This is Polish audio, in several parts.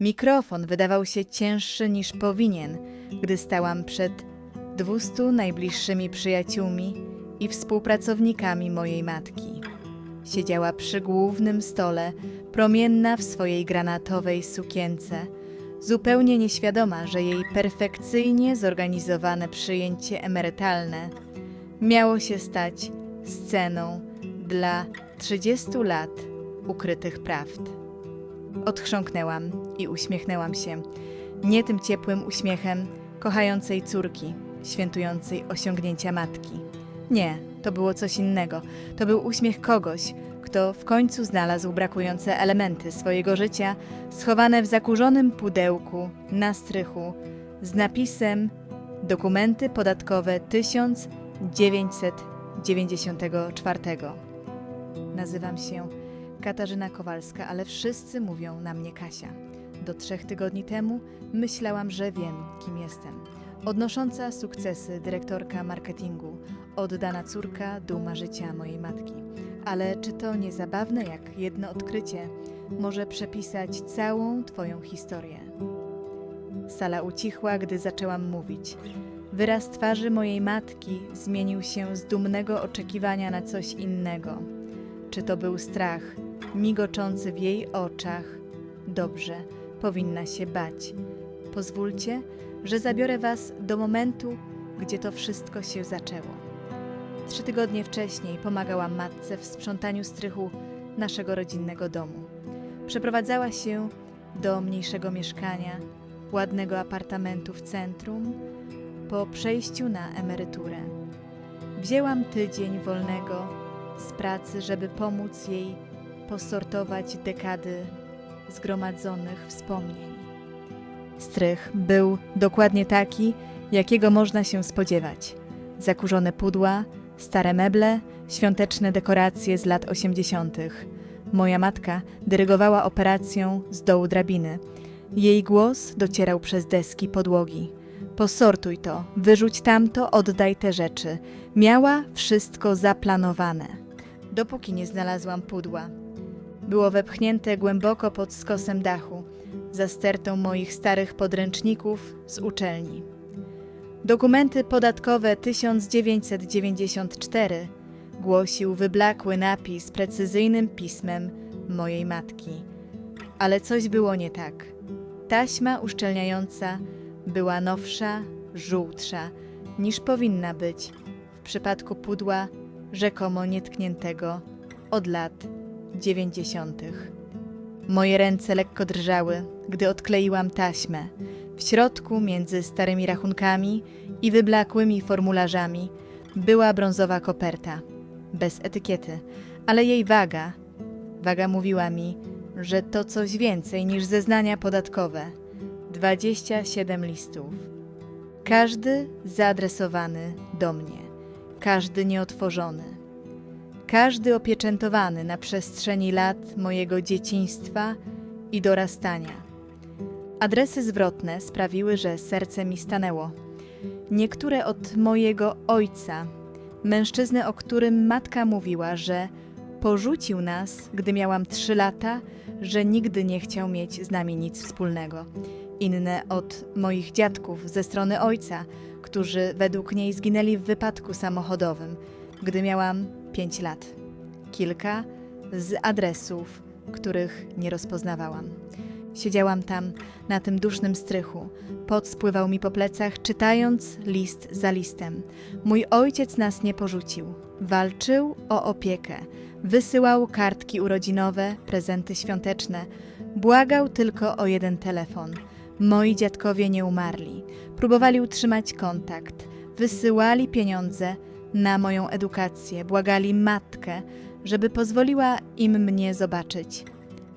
Mikrofon wydawał się cięższy niż powinien, gdy stałam przed dwustu najbliższymi przyjaciółmi i współpracownikami mojej matki. Siedziała przy głównym stole, promienna w swojej granatowej sukience, zupełnie nieświadoma, że jej perfekcyjnie zorganizowane przyjęcie emerytalne miało się stać sceną dla 30 lat ukrytych prawd. Odchrząknęłam i uśmiechnęłam się. Nie tym ciepłym uśmiechem kochającej córki, świętującej osiągnięcia matki. Nie, to było coś innego. To był uśmiech kogoś, kto w końcu znalazł brakujące elementy swojego życia schowane w zakurzonym pudełku na strychu z napisem Dokumenty podatkowe 1994. Nazywam się Katarzyna Kowalska, ale wszyscy mówią na mnie Kasia. Do trzech tygodni temu myślałam, że wiem, kim jestem. Odnosząca sukcesy dyrektorka marketingu, oddana córka, duma życia mojej matki. Ale czy to nie zabawne, jak jedno odkrycie może przepisać całą Twoją historię? Sala ucichła, gdy zaczęłam mówić. Wyraz twarzy mojej matki zmienił się z dumnego oczekiwania na coś innego. Czy to był strach, migoczący w jej oczach? Dobrze, powinna się bać. Pozwólcie, że zabiorę Was do momentu, gdzie to wszystko się zaczęło. Trzy tygodnie wcześniej pomagałam matce w sprzątaniu strychu naszego rodzinnego domu. Przeprowadzała się do mniejszego mieszkania, ładnego apartamentu w centrum, po przejściu na emeryturę. Wzięłam tydzień wolnego z pracy, żeby pomóc jej posortować dekady zgromadzonych wspomnień. Strych był dokładnie taki, jakiego można się spodziewać. Zakurzone pudła, stare meble, świąteczne dekoracje z lat 80. Moja matka dyrygowała operacją z dołu drabiny. Jej głos docierał przez deski podłogi. Posortuj to, wyrzuć tamto, oddaj te rzeczy. Miała wszystko zaplanowane. Dopóki nie znalazłam pudła. Było wepchnięte głęboko pod skosem dachu, za stertą moich starych podręczników z uczelni. Dokumenty podatkowe 1994 głosił wyblakły napis precyzyjnym pismem mojej matki. Ale coś było nie tak. Taśma uszczelniająca była nowsza, żółtsza niż powinna być w przypadku pudła rzekomo nietkniętego od lat dziewięćdziesiątych. Moje ręce lekko drżały, gdy odkleiłam taśmę. W środku, między starymi rachunkami i wyblakłymi formularzami, była brązowa koperta, bez etykiety, ale jej waga, waga mówiła mi, że to coś więcej niż zeznania podatkowe. 27 listów. Każdy zaadresowany do mnie, każdy nieotworzony, każdy opieczętowany na przestrzeni lat mojego dzieciństwa i dorastania. Adresy zwrotne sprawiły, że serce mi stanęło. Niektóre od mojego ojca, mężczyzny, o którym matka mówiła, że porzucił nas, gdy miałam trzy lata, że nigdy nie chciał mieć z nami nic wspólnego. Inne od moich dziadków ze strony ojca, którzy według niej zginęli w wypadku samochodowym, gdy miałam pięć lat. Kilka z adresów, których nie rozpoznawałam. Siedziałam tam, na tym dusznym strychu. Pot spływał mi po plecach, czytając list za listem. Mój ojciec nas nie porzucił. Walczył o opiekę. Wysyłał kartki urodzinowe, prezenty świąteczne. Błagał tylko o jeden telefon. Moi dziadkowie nie umarli. Próbowali utrzymać kontakt. Wysyłali pieniądze na moją edukację. Błagali matkę, żeby pozwoliła im mnie zobaczyć.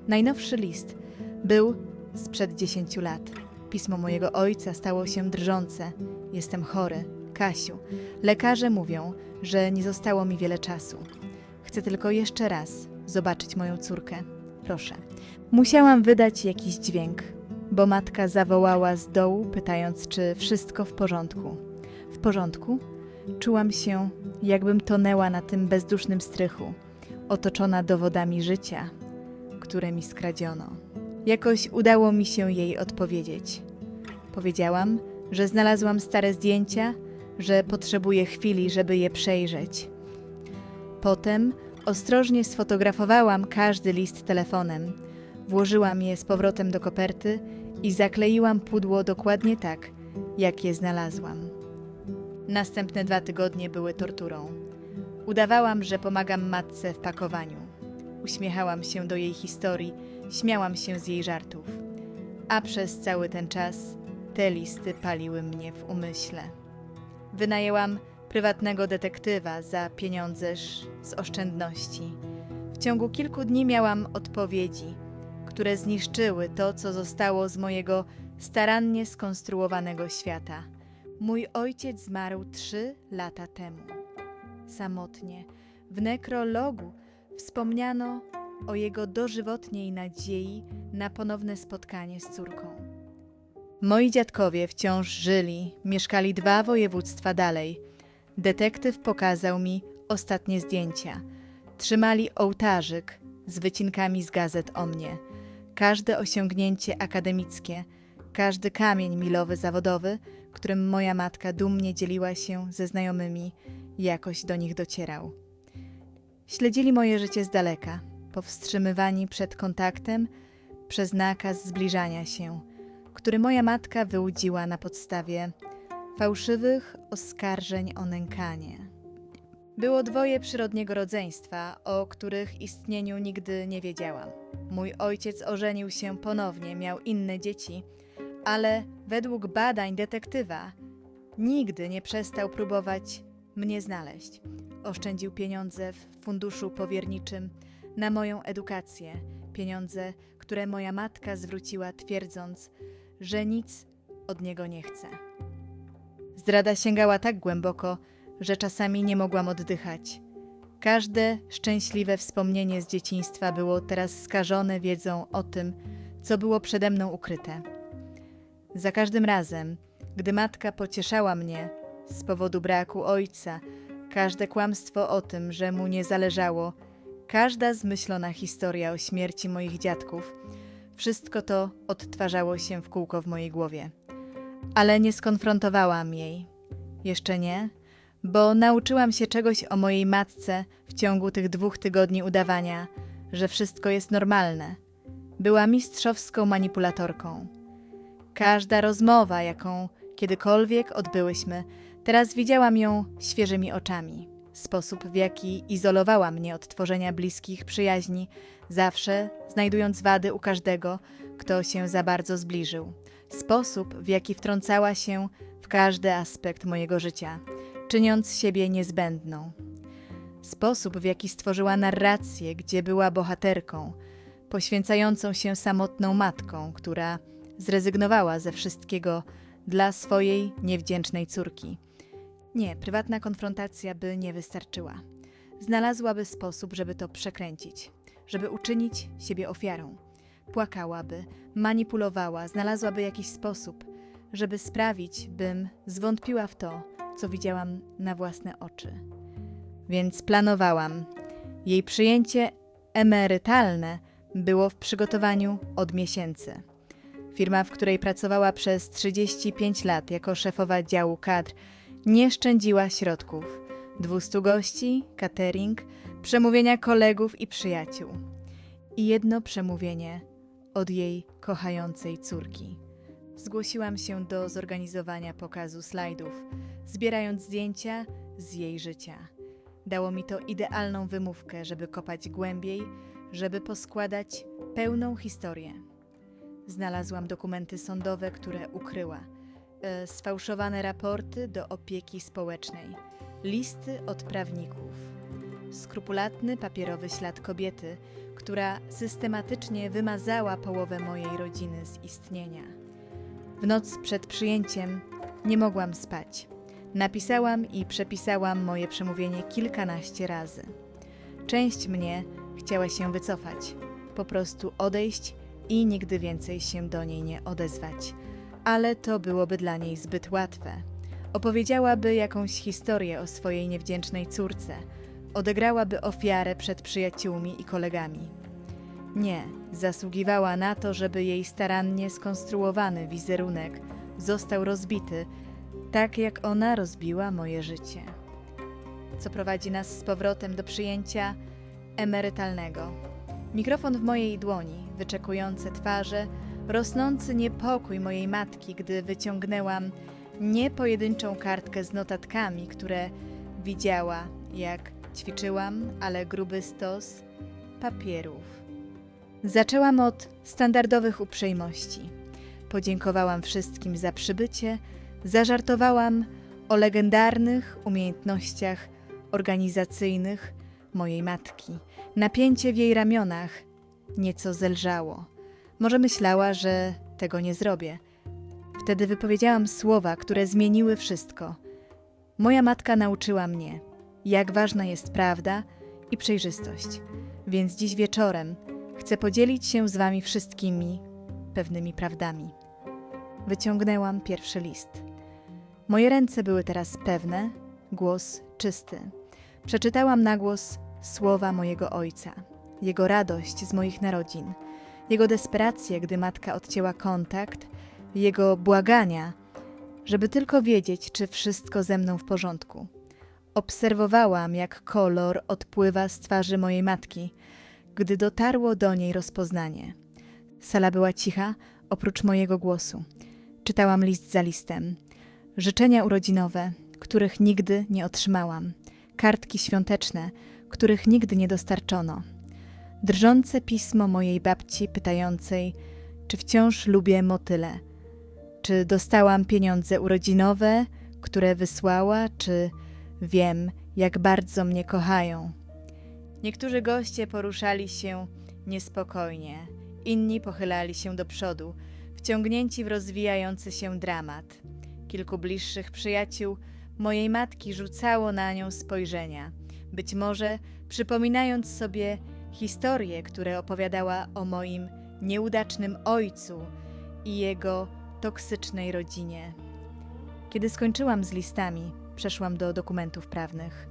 Najnowszy list był sprzed dziesięciu lat. Pismo mojego ojca stało się drżące. Jestem chory. Kasiu, lekarze mówią, że nie zostało mi wiele czasu. Chcę tylko jeszcze raz zobaczyć moją córkę. Proszę. Musiałam wydać jakiś dźwięk, bo matka zawołała z dołu, pytając, czy wszystko w porządku. W porządku? Czułam się, jakbym tonęła na tym bezdusznym strychu, otoczona dowodami życia, które mi skradziono. Jakoś udało mi się jej odpowiedzieć. Powiedziałam, że znalazłam stare zdjęcia, że potrzebuję chwili, żeby je przejrzeć. Potem ostrożnie sfotografowałam każdy list telefonem, włożyłam je z powrotem do koperty i zakleiłam pudło dokładnie tak, jak je znalazłam. Następne dwa tygodnie były torturą. Udawałam, że pomagam matce w pakowaniu. Uśmiechałam się do jej historii, śmiałam się z jej żartów. A przez cały ten czas te listy paliły mnie w umyśle. Wynajęłam prywatnego detektywa za pieniądze z oszczędności. W ciągu kilku dni miałam odpowiedzi, które zniszczyły to, co zostało z mojego starannie skonstruowanego świata. Mój ojciec zmarł trzy lata temu. Samotnie, w nekrologu wspomniano o jego dożywotniej nadziei na ponowne spotkanie z córką. Moi dziadkowie wciąż żyli, mieszkali dwa województwa dalej. Detektyw pokazał mi ostatnie zdjęcia. Trzymali ołtarzyk z wycinkami z gazet o mnie. Każde osiągnięcie akademickie, każdy kamień milowy zawodowy, którym moja matka dumnie dzieliła się ze znajomymi, jakoś do nich docierał. Śledzili moje życie z daleka, powstrzymywani przed kontaktem przez nakaz zbliżania się, który moja matka wyłudziła na podstawie fałszywych oskarżeń o nękanie. Było dwoje przyrodniego rodzeństwa, o których istnieniu nigdy nie wiedziałam. Mój ojciec ożenił się ponownie, miał inne dzieci, ale według badań detektywa nigdy nie przestał próbować mnie znaleźć. Oszczędził pieniądze w funduszu powierniczym na moją edukację, pieniądze, które moja matka zwróciła, twierdząc, że nic od niego nie chce. Zdrada sięgała tak głęboko, że czasami nie mogłam oddychać. Każde szczęśliwe wspomnienie z dzieciństwa było teraz skażone wiedzą o tym, co było przede mną ukryte. Za każdym razem, gdy matka pocieszała mnie z powodu braku ojca, każde kłamstwo o tym, że mu nie zależało, każda zmyślona historia o śmierci moich dziadków, wszystko to odtwarzało się w kółko w mojej głowie. Ale nie skonfrontowałam jej. Jeszcze nie, bo nauczyłam się czegoś o mojej matce w ciągu tych dwóch tygodni udawania, że wszystko jest normalne. Była mistrzowską manipulatorką. Każda rozmowa, jaką kiedykolwiek odbyłyśmy, teraz widziałam ją świeżymi oczami. Sposób, w jaki izolowała mnie od tworzenia bliskich przyjaźni, zawsze znajdując wady u każdego, kto się za bardzo zbliżył. Sposób, w jaki wtrącała się w każdy aspekt mojego życia, czyniąc siebie niezbędną. Sposób, w jaki stworzyła narrację, gdzie była bohaterką, poświęcającą się samotną matką, która zrezygnowała ze wszystkiego dla swojej niewdzięcznej córki. Nie, prywatna konfrontacja by nie wystarczyła. Znalazłaby sposób, żeby to przekręcić, żeby uczynić siebie ofiarą. Płakałaby, manipulowała, znalazłaby jakiś sposób, żeby sprawić, bym zwątpiła w to, co widziałam na własne oczy. Więc planowałam. Jej przyjęcie emerytalne było w przygotowaniu od miesięcy. Firma, w której pracowała przez 35 lat jako szefowa działu kadr, nie szczędziła środków. 200 gości, catering, przemówienia kolegów i przyjaciół. I jedno przemówienie od jej kochającej córki. Zgłosiłam się do zorganizowania pokazu slajdów, zbierając zdjęcia z jej życia. Dało mi to idealną wymówkę, żeby kopać głębiej, żeby poskładać pełną historię. Znalazłam dokumenty sądowe, które ukryła, e, sfałszowane raporty do opieki społecznej, listy od prawników, skrupulatny papierowy ślad kobiety, która systematycznie wymazała połowę mojej rodziny z istnienia. W noc przed przyjęciem nie mogłam spać. Napisałam i przepisałam moje przemówienie kilkanaście razy. Część mnie chciała się wycofać, po prostu odejść i nigdy więcej się do niej nie odezwać. Ale to byłoby dla niej zbyt łatwe. Opowiedziałaby jakąś historię o swojej niewdzięcznej córce, odegrałaby ofiarę przed przyjaciółmi i kolegami. Nie, zasługiwała na to, żeby jej starannie skonstruowany wizerunek został rozbity, tak jak ona rozbiła moje życie. Co prowadzi nas z powrotem do przyjęcia emerytalnego. Mikrofon w mojej dłoni, wyczekujące twarze, rosnący niepokój mojej matki, gdy wyciągnęłam nie pojedynczą kartkę z notatkami, które widziała, jak ćwiczyłam, ale gruby stos papierów. Zaczęłam od standardowych uprzejmości. Podziękowałam wszystkim za przybycie, zażartowałam o legendarnych umiejętnościach organizacyjnych mojej matki. Napięcie w jej ramionach nieco zelżało. Może myślała, że tego nie zrobię. Wtedy wypowiedziałam słowa, które zmieniły wszystko. Moja matka nauczyła mnie, jak ważna jest prawda i przejrzystość. Więc dziś wieczorem chcę podzielić się z Wami wszystkimi pewnymi prawdami. Wyciągnęłam pierwszy list. Moje ręce były teraz pewne, głos czysty. Przeczytałam na głos słowa mojego ojca, jego radość z moich narodzin, jego desperację, gdy matka odcięła kontakt, jego błagania, żeby tylko wiedzieć, czy wszystko ze mną w porządku. Obserwowałam, jak kolor odpływa z twarzy mojej matki, gdy dotarło do niej rozpoznanie. Sala była cicha, oprócz mojego głosu. Czytałam list za listem. Życzenia urodzinowe, których nigdy nie otrzymałam. Kartki świąteczne, których nigdy nie dostarczono. Drżące pismo mojej babci pytającej, czy wciąż lubię motyle. Czy dostałam pieniądze urodzinowe, które wysłała, czy wiem, jak bardzo mnie kochają. Niektórzy goście poruszali się niespokojnie, inni pochylali się do przodu, wciągnięci w rozwijający się dramat. Kilku bliższych przyjaciół mojej matki rzucało na nią spojrzenia, być może przypominając sobie historie, które opowiadała o moim nieudacznym ojcu i jego toksycznej rodzinie. Kiedy skończyłam z listami, przeszłam do dokumentów prawnych.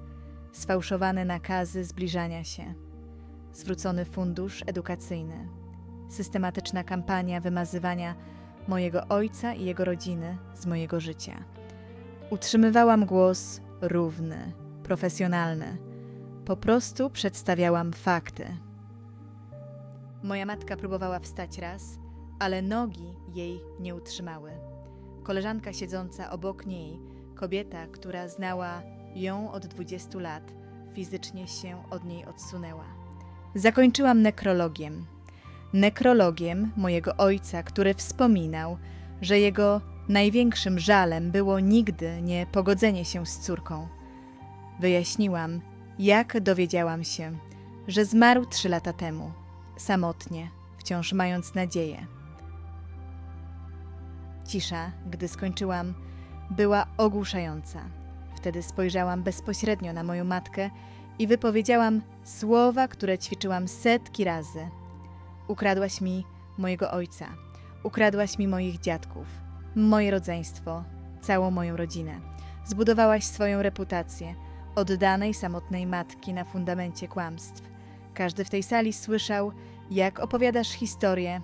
Sfałszowane nakazy zbliżania się, zwrócony fundusz edukacyjny, systematyczna kampania wymazywania mojego ojca i jego rodziny z mojego życia. Utrzymywałam głos równy, profesjonalny. Po prostu przedstawiałam fakty. Moja matka próbowała wstać raz, ale nogi jej nie utrzymały. Koleżanka siedząca obok niej, kobieta, która znała ją od 20 lat, fizycznie się od niej odsunęła. Zakończyłam nekrologiem. Nekrologiem mojego ojca, który wspominał, że jego największym żalem było nigdy nie pogodzenie się z córką. Wyjaśniłam, jak dowiedziałam się, że zmarł trzy lata temu, samotnie, wciąż mając nadzieję. Cisza, gdy skończyłam, była ogłuszająca. Wtedy spojrzałam bezpośrednio na moją matkę i wypowiedziałam słowa, które ćwiczyłam setki razy. Ukradłaś mi mojego ojca, ukradłaś mi moich dziadków, moje rodzeństwo, całą moją rodzinę. Zbudowałaś swoją reputację oddanej, samotnej matki na fundamencie kłamstw. Każdy w tej sali słyszał, jak opowiadasz historię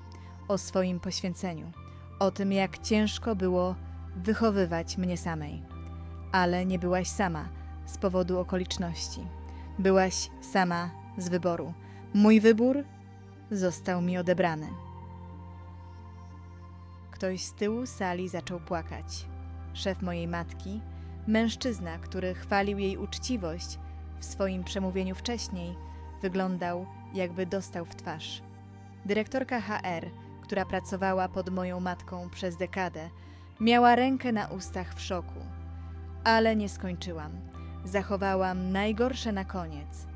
o swoim poświęceniu, o tym, jak ciężko było wychowywać mnie samej. Ale nie byłaś sama z powodu okoliczności. Byłaś sama z wyboru. Mój wybór został mi odebrany. Ktoś z tyłu sali zaczął płakać. Szef mojej matki, mężczyzna, który chwalił jej uczciwość w swoim przemówieniu wcześniej, wyglądał, jakby dostał w twarz. Dyrektorka HR, która pracowała pod moją matką przez dekadę, miała rękę na ustach w szoku. Ale nie skończyłam. Zachowałam najgorsze na koniec.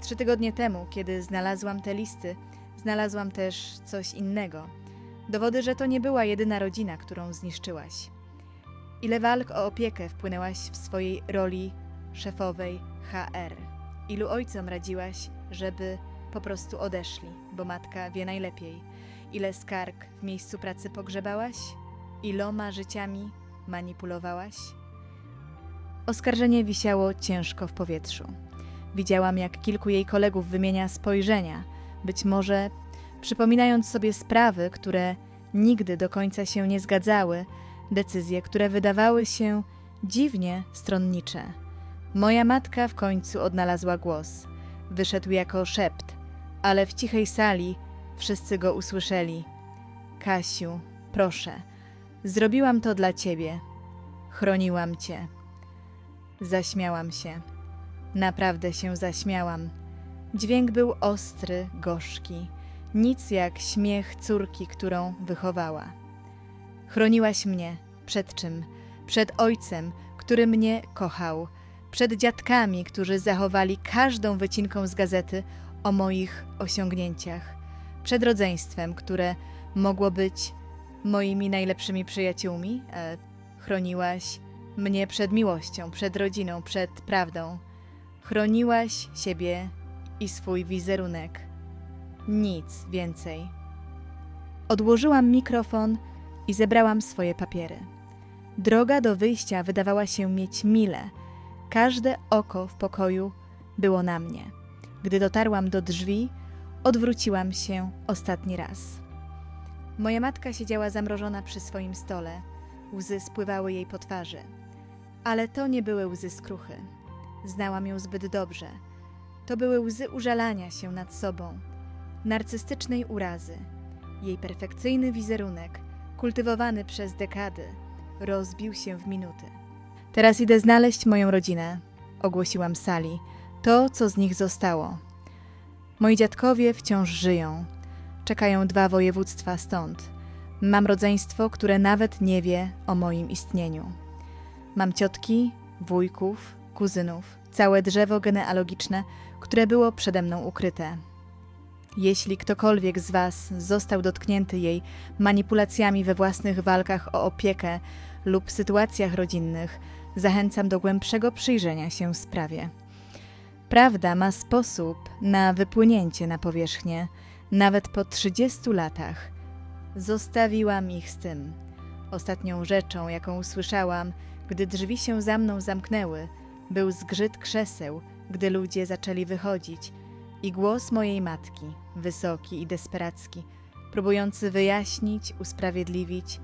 Trzy tygodnie temu, kiedy znalazłam te listy, znalazłam też coś innego. Dowody, że to nie była jedyna rodzina, którą zniszczyłaś. Ile walk o opiekę wpłynęłaś w swojej roli szefowej HR? Ilu ojcom radziłaś, żeby po prostu odeszli, bo matka wie najlepiej? Ile skarg w miejscu pracy pogrzebałaś? Iloma życiami manipulowałaś? Oskarżenie wisiało ciężko w powietrzu. Widziałam, jak kilku jej kolegów wymienia spojrzenia, być może przypominając sobie sprawy, które nigdy do końca się nie zgadzały, decyzje, które wydawały się dziwnie stronnicze. Moja matka w końcu odnalazła głos. Wyszedł jako szept, ale w cichej sali wszyscy go usłyszeli. Kasiu, proszę, zrobiłam to dla ciebie. Chroniłam cię. Zaśmiałam się. Naprawdę się zaśmiałam. Dźwięk był ostry, gorzki, nic jak śmiech córki, którą wychowała. Chroniłaś mnie przed czym? Przed ojcem, który mnie kochał, przed dziadkami, którzy zachowali każdą wycinką z gazety o moich osiągnięciach, przed rodzeństwem, które mogło być moimi najlepszymi przyjaciółmi. E, chroniłaś mnie przed miłością, przed rodziną, przed prawdą. Chroniłaś siebie i swój wizerunek. Nic więcej. Odłożyłam mikrofon i zebrałam swoje papiery. Droga do wyjścia wydawała się mieć mile. Każde oko w pokoju było na mnie. Gdy dotarłam do drzwi, odwróciłam się ostatni raz. Moja matka siedziała zamrożona przy swoim stole. Łzy spływały jej po twarzy. Ale to nie były łzy skruchy. Znałam ją zbyt dobrze. To były łzy użalania się nad sobą, narcystycznej urazy. Jej perfekcyjny wizerunek, kultywowany przez dekady, rozbił się w minuty. Teraz idę znaleźć moją rodzinę, ogłosiłam sali, to, co z nich zostało. Moi dziadkowie wciąż żyją. Czekają dwa województwa stąd. Mam rodzeństwo, które nawet nie wie o moim istnieniu. Mam ciotki, wujków, kuzynów, całe drzewo genealogiczne, które było przede mną ukryte. Jeśli ktokolwiek z Was został dotknięty jej manipulacjami we własnych walkach o opiekę lub sytuacjach rodzinnych, zachęcam do głębszego przyjrzenia się sprawie. Prawda ma sposób na wypłynięcie na powierzchnię, nawet po 30 latach. Zostawiłam ich z tym. Ostatnią rzeczą, jaką usłyszałam, gdy drzwi się za mną zamknęły, był zgrzyt krzeseł, gdy ludzie zaczęli wychodzić, i głos mojej matki, wysoki i desperacki, próbujący wyjaśnić, usprawiedliwić,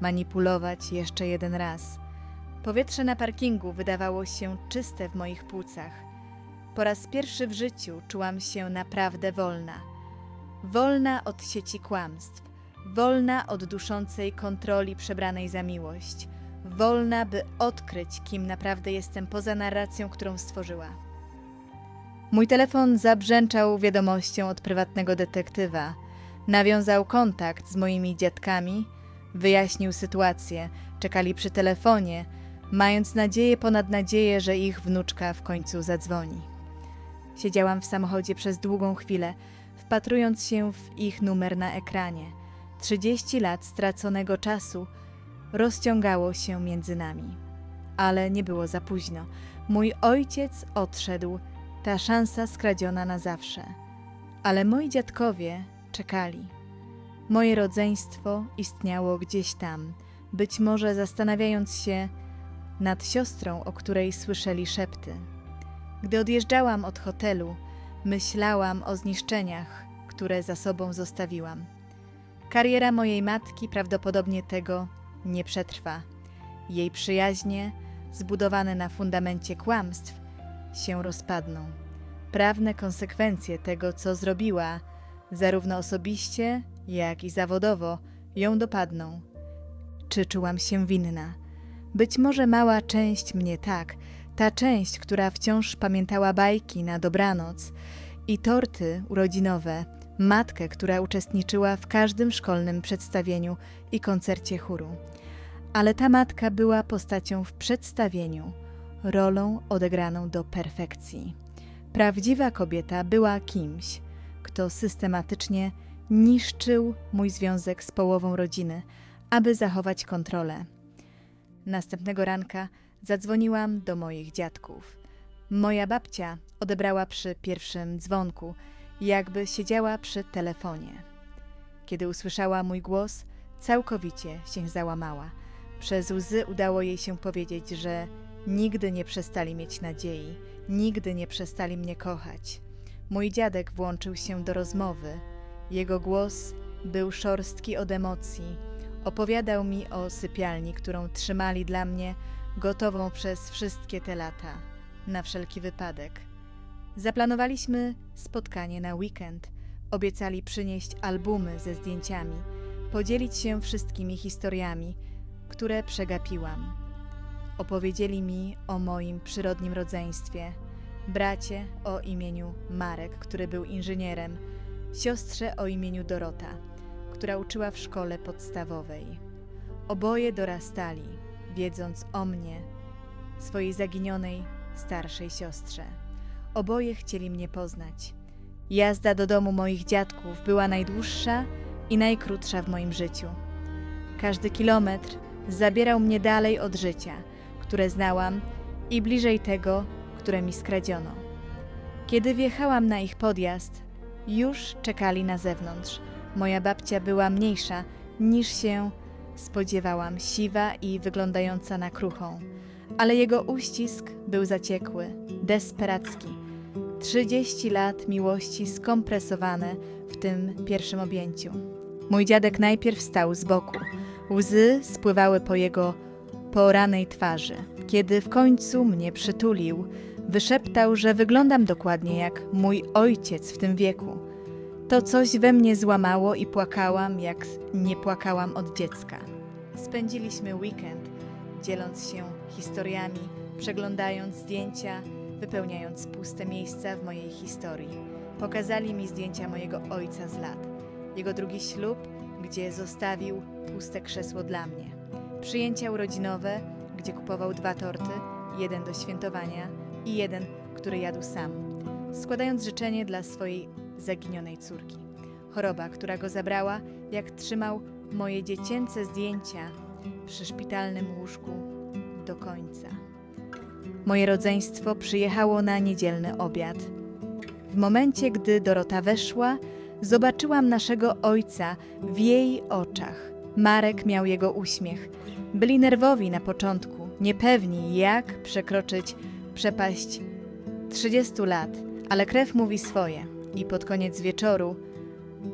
manipulować jeszcze jeden raz. Powietrze na parkingu wydawało się czyste w moich płucach. Po raz pierwszy w życiu czułam się naprawdę wolna. Wolna od sieci kłamstw, wolna od duszącej kontroli przebranej za miłość, wolna, by odkryć, kim naprawdę jestem poza narracją, którą stworzyła. Mój telefon zabrzęczał wiadomością od prywatnego detektywa. Nawiązał kontakt z moimi dziadkami, wyjaśnił sytuację, czekali przy telefonie, mając nadzieję ponad nadzieję, że ich wnuczka w końcu zadzwoni. Siedziałam w samochodzie przez długą chwilę, wpatrując się w ich numer na ekranie. 30 lat straconego czasu rozciągało się między nami. Ale nie było za późno. Mój ojciec odszedł, ta szansa skradziona na zawsze. Ale moi dziadkowie czekali. Moje rodzeństwo istniało gdzieś tam, być może zastanawiając się nad siostrą, o której słyszeli szepty. Gdy odjeżdżałam od hotelu, myślałam o zniszczeniach, które za sobą zostawiłam. Kariera mojej matki prawdopodobnie tego nie przetrwa. Jej przyjaźnie, zbudowane na fundamencie kłamstw, się rozpadną. Prawne konsekwencje tego, co zrobiła, zarówno osobiście, jak i zawodowo, ją dopadną. Czy czułam się winna? Być może mała część mnie tak, ta część, która wciąż pamiętała bajki na dobranoc i torty urodzinowe, matkę, która uczestniczyła w każdym szkolnym przedstawieniu i koncercie chóru. Ale ta matka była postacią w przedstawieniu, rolą odegraną do perfekcji. Prawdziwa kobieta była kimś, kto systematycznie niszczył mój związek z połową rodziny, aby zachować kontrolę. Następnego ranka zadzwoniłam do moich dziadków. Moja babcia odebrała przy pierwszym dzwonku, jakby siedziała przy telefonie. Kiedy usłyszała mój głos, całkowicie się załamała. Przez łzy udało jej się powiedzieć, że nigdy nie przestali mieć nadziei, nigdy nie przestali mnie kochać. Mój dziadek włączył się do rozmowy. Jego głos był szorstki od emocji. Opowiadał mi o sypialni, którą trzymali dla mnie, gotową przez wszystkie te lata, na wszelki wypadek. Zaplanowaliśmy spotkanie na weekend. Obiecali przynieść albumy ze zdjęciami, podzielić się wszystkimi historiami, które przegapiłam. Opowiedzieli mi o moim przyrodnim rodzeństwie, bracie o imieniu Marek, który był inżynierem, siostrze o imieniu Dorota, która uczyła w szkole podstawowej. Oboje dorastali, wiedząc o mnie, swojej zaginionej starszej siostrze. Oboje chcieli mnie poznać. Jazda do domu moich dziadków była najdłuższa i najkrótsza w moim życiu. Każdy kilometr zabierał mnie dalej od życia, które znałam, i bliżej tego, które mi skradziono. Kiedy wjechałam na ich podjazd, już czekali na zewnątrz. Moja babcia była mniejsza niż się spodziewałam, siwa i wyglądająca na kruchą, ale jego uścisk był zaciekły, desperacki. Trzydzieści lat miłości skompresowane w tym pierwszym objęciu. Mój dziadek najpierw stał z boku. Łzy spływały po jego poranej twarzy. Kiedy w końcu mnie przytulił, wyszeptał, że wyglądam dokładnie jak mój ojciec w tym wieku. To coś we mnie złamało i płakałam, jak nie płakałam od dziecka. Spędziliśmy weekend, dzieląc się historiami, przeglądając zdjęcia, wypełniając puste miejsca w mojej historii. Pokazali mi zdjęcia mojego ojca z lat, jego drugi ślub, gdzie zostawił puste krzesło dla mnie, przyjęcia urodzinowe, gdzie kupował dwa torty, jeden do świętowania i jeden, który jadł sam, składając życzenie dla swojej zaginionej córki. Choroba, która go zabrała, jak trzymał moje dziecięce zdjęcia przy szpitalnym łóżku do końca. Moje rodzeństwo przyjechało na niedzielny obiad. W momencie, gdy Dorota weszła, zobaczyłam naszego ojca w jej oczach. Marek miał jego uśmiech. Byli nerwowi na początku, niepewni, jak przekroczyć przepaść 30 lat, ale krew mówi swoje i pod koniec wieczoru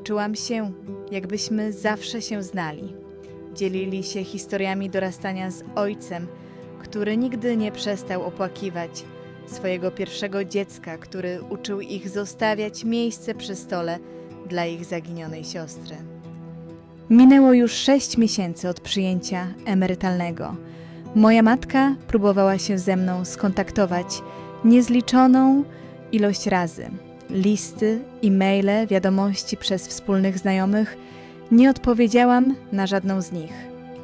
czułam się, jakbyśmy zawsze się znali. Dzielili się historiami dorastania z ojcem, który nigdy nie przestał opłakiwać swojego pierwszego dziecka, który uczył ich zostawiać miejsce przy stole dla ich zaginionej siostry. Minęło już sześć miesięcy od przyjęcia emerytalnego. Moja matka próbowała się ze mną skontaktować niezliczoną ilość razy. Listy, e-maile, wiadomości przez wspólnych znajomych. Nie odpowiedziałam na żadną z nich.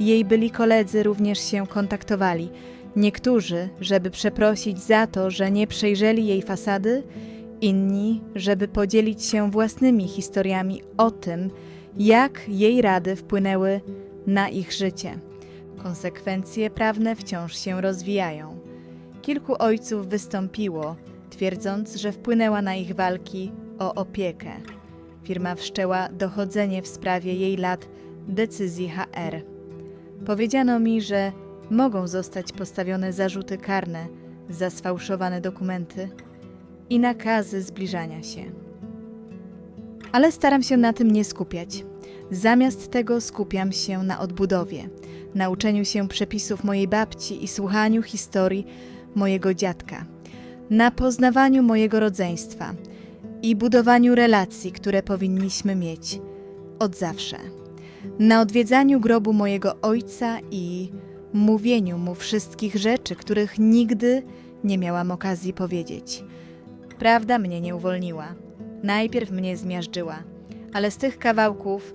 Jej byli koledzy również się kontaktowali. Niektórzy, żeby przeprosić za to, że nie przejrzeli jej fasady, inni, żeby podzielić się własnymi historiami o tym, jak jej rady wpłynęły na ich życie. Konsekwencje prawne wciąż się rozwijają. Kilku ojców wystąpiło, twierdząc, że wpłynęła na ich walki o opiekę. Firma wszczęła dochodzenie w sprawie jej lat decyzji HR. Powiedziano mi, że mogą zostać postawione zarzuty karne za sfałszowane dokumenty i nakazy zbliżania się. Ale staram się na tym nie skupiać. Zamiast tego skupiam się na odbudowie, nauczeniu się przepisów mojej babci i słuchaniu historii mojego dziadka, na poznawaniu mojego rodzeństwa i budowaniu relacji, które powinniśmy mieć od zawsze, na odwiedzaniu grobu mojego ojca i mówieniu mu wszystkich rzeczy, których nigdy nie miałam okazji powiedzieć. Prawda mnie nie uwolniła. Najpierw mnie zmiażdżyła, ale z tych kawałków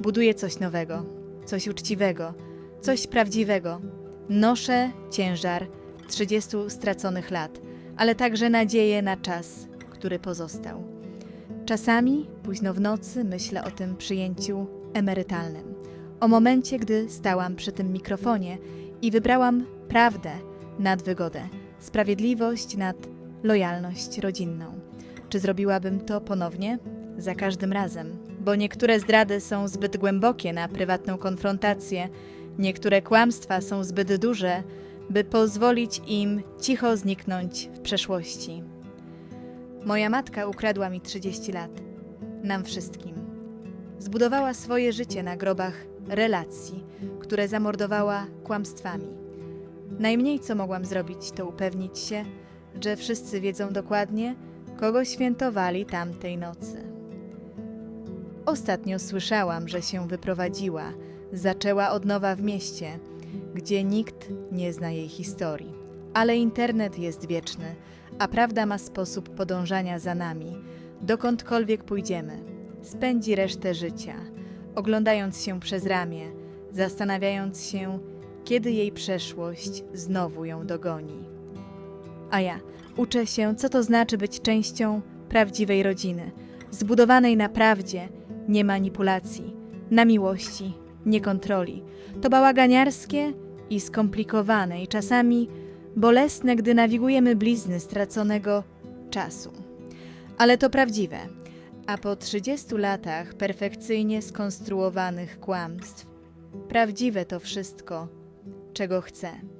buduję coś nowego, coś uczciwego, coś prawdziwego. Noszę ciężar 30 straconych lat, ale także nadzieję na czas, który pozostał. Czasami późno w nocy myślę o tym przyjęciu emerytalnym, o momencie, gdy stałam przy tym mikrofonie i wybrałam prawdę nad wygodę, sprawiedliwość nad lojalność rodzinną. Czy zrobiłabym to ponownie? Za każdym razem, bo niektóre zdrady są zbyt głębokie na prywatną konfrontację, niektóre kłamstwa są zbyt duże, by pozwolić im cicho zniknąć w przeszłości. Moja matka ukradła mi 30 lat. Nam wszystkim. Zbudowała swoje życie na grobach relacji, które zamordowała kłamstwami. Najmniej co mogłam zrobić, to upewnić się, że wszyscy wiedzą dokładnie, kogo świętowali tamtej nocy. Ostatnio słyszałam, że się wyprowadziła, zaczęła od nowa w mieście, gdzie nikt nie zna jej historii. Ale internet jest wieczny, a prawda ma sposób podążania za nami, dokądkolwiek pójdziemy. Spędzi resztę życia, oglądając się przez ramię, zastanawiając się, kiedy jej przeszłość znowu ją dogoni. A ja uczę się, co to znaczy być częścią prawdziwej rodziny, zbudowanej na prawdzie, nie manipulacji, na miłości, nie kontroli. To bałaganiarskie i skomplikowane i czasami bolesne, gdy nawigujemy blizny straconego czasu. Ale to prawdziwe. A po 30 latach perfekcyjnie skonstruowanych kłamstw, prawdziwe to wszystko, czego chcę.